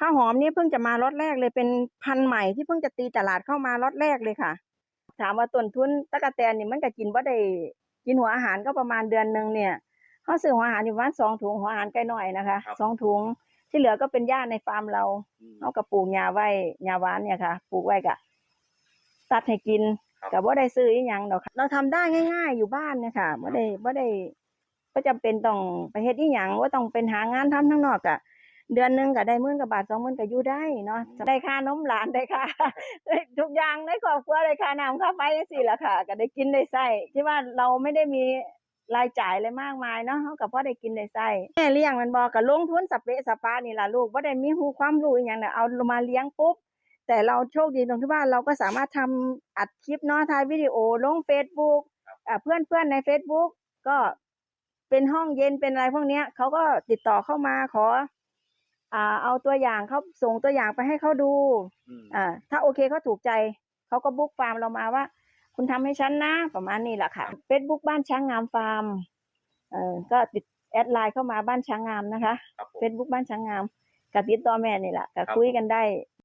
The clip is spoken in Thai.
ข้าวหอมนี่เพิ่งจะมาล็อตแรกเลยเป็นพันธุ์ใหม่ที่เพิ่งจะตีตลาดเข้ามาล็อตแรกเลยค่ะ ถามว่าต้นทุนตะกะแตนนี่มันก็กินบ่ได้กินหัวอาหารก็ประมาณเดือนหนึงเนี่ยเขาซื้อหัวอาหารอยู่ประมาณสองถุงหัวอาหารไก่น้อยนะคะครับสองถุงที่เหลือก็เป็นหญ้าในฟาร์มเราอืมเขาก็ปลูกหญ้าไว้หญ้าหวานเนี่ยค่ะปลูกไว้กะตัดให้กินครับก็บ่ได้ซื้ออีหยังดอกค่ะเราทำได้ง่าย ๆ อยู่บ้านเนี่ยค่ะบ่ได้บ่ได้บ่จำเป็นต้องไปเฮ็ดอีหยังว่าต้องเป็นหางานทำทั้งนอกอะ เดือนหนึงก็ได้หมื่นกว่าบาทสองหมื่นก็อยู่ได้เนาะได้ค่านมหลานได้ค่าได้ทุกอย่างในครอบครัวได้ค่าน้ำค่าไฟจังซี่ล่ะค่ะ ก็ได้กินได้ใช้ที่ว่าเราไม่ได้มีรายจ่ายอะไรมากมายเนาะเฮาก็พอได้กินได้ใช้แม่เลี้ยงมันบ่ก็ลงทุนสเปะสปานี่ล่ะลูกบ่าได้มีฮู้ความรู้อีหยังน่ะเอามาเลี้ยงปุ๊บแต่เราโชคดีตรงที่ว่าเราก็สามารถทำอัดคลิปเนาะถ่ายวิดีโอลง Facebook อ่าเพื่อนเพื่อนๆใน Facebook ก็เป็นห้องเย็นเป็นอะไรพวกเนี้ยเขาก็ติดต่อเข้ามาขอ อ่าเอาตัวอย่างเขาส่งตัวอย่างไปให้เขาดูอืมอ่าถ้าโอเคเขาถูกใจเขาก็บุ๊กฟาร์มเรามาว่า คุณทำให้ฉันนะประมาณนี้แหละค่ะ Facebook บ้านช้างงามฟาร์มเออก็ติดแอดไลน์เข้ามาบ้านช้างงามนะคะครับผม Facebook บ้านช้างงามกับติดต่อแม่นี่แหละก็ครับคุยกันได้